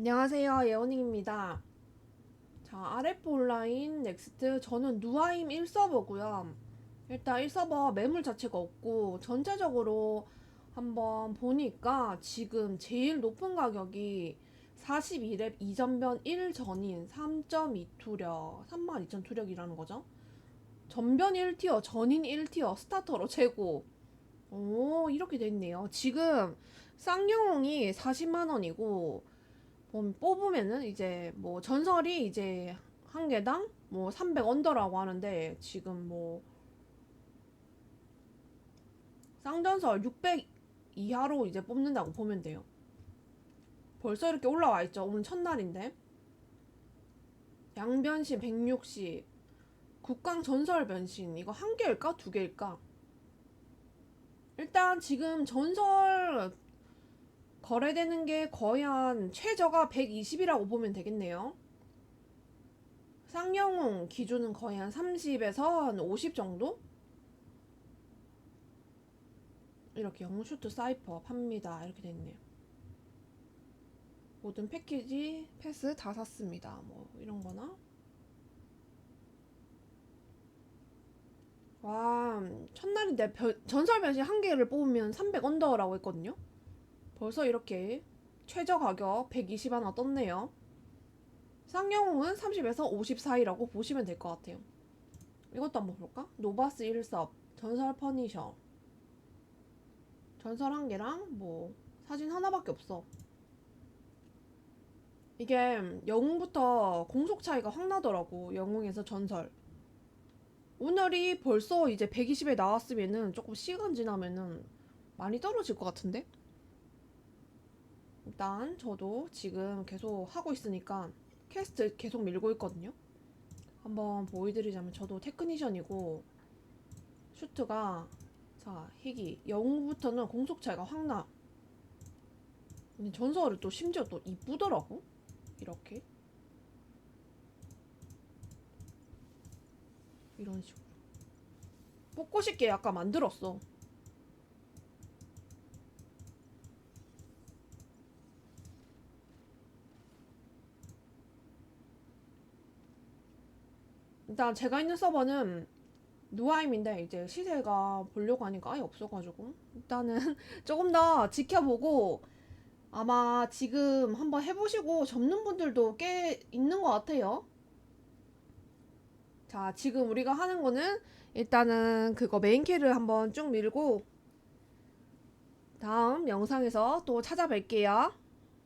안녕하세요. 예원님입니다. 자, RF 온라인 넥스트 저는 누아임 1서버고요. 일단 1서버 매물 자체가 없고 전체적으로 한번 보니까 지금 제일 높은 가격이 42렙 이전변 1전인 3.2 투력, 32,000 투력이라는 거죠. 전변 1티어, 전인 1티어, 스타터로 최고. 오, 이렇게 됐네요. 지금 쌍용이 40만 원이고 뭐 뽑으면은 이제 뭐 전설이 이제 한 개당 뭐 300 언더라고 하는데 지금 뭐 쌍전설 600 이하로 이제 뽑는다고 보면 돼요. 벌써 이렇게 올라와 있죠. 오늘 첫날인데. 양변신 160 국강 전설 변신 이거 한 개일까 두 개일까? 일단 지금 전설 거래되는 게 거의 한 최저가 120이라고 보면 되겠네요. 쌍영웅 기준은 거의 한 30에서 한 50 정도? 이렇게 영슈트 사이퍼 팝니다. 이렇게 됐네요. 모든 패키지 패스 다 샀습니다. 뭐 이런 거나. 와, 첫날인데 별- 전설 변신 한 개를 뽑으면 300 언더라고 했거든요. 벌써 이렇게 최저 가격 120 하나 떴네요. 쌍용은 30에서 50 사이라고 보시면 될 것 같아요. 이것도 한번 볼까? 노바스 1섭, 전설 퍼니셔. 전설 한 개랑 뭐 사진 하나밖에 없어. 이게 영웅부터 공속 차이가 확 나더라고. 영웅에서 전설. 오늘이 벌써 이제 120에 나왔으면은 조금 시간 지나면은 많이 떨어질 것 같은데? 일단 저도 지금 계속 하고 있으니까 캐스트 계속 밀고 있거든요. 한번 보여드리자면 저도 테크니션이고 슈트가 자 희귀 영웅부터는 공속 차이가 확 나. 근데 전설을 또 심지어 또 이쁘더라고. 이렇게 이런 식으로 뽑고 싶게 약간 만들었어. 일단 제가 있는 서버는 누아임인데 이제 시세가 보려고 하니까 아예 없어가지고 일단은 조금 더 지켜보고 아마 지금 한번 해보시고 접는 분들도 꽤 있는 것 같아요. 자, 지금 우리가 하는 거는 일단은 그거 메인캐를 한번 쭉 밀고 다음 영상에서 또 찾아뵐게요.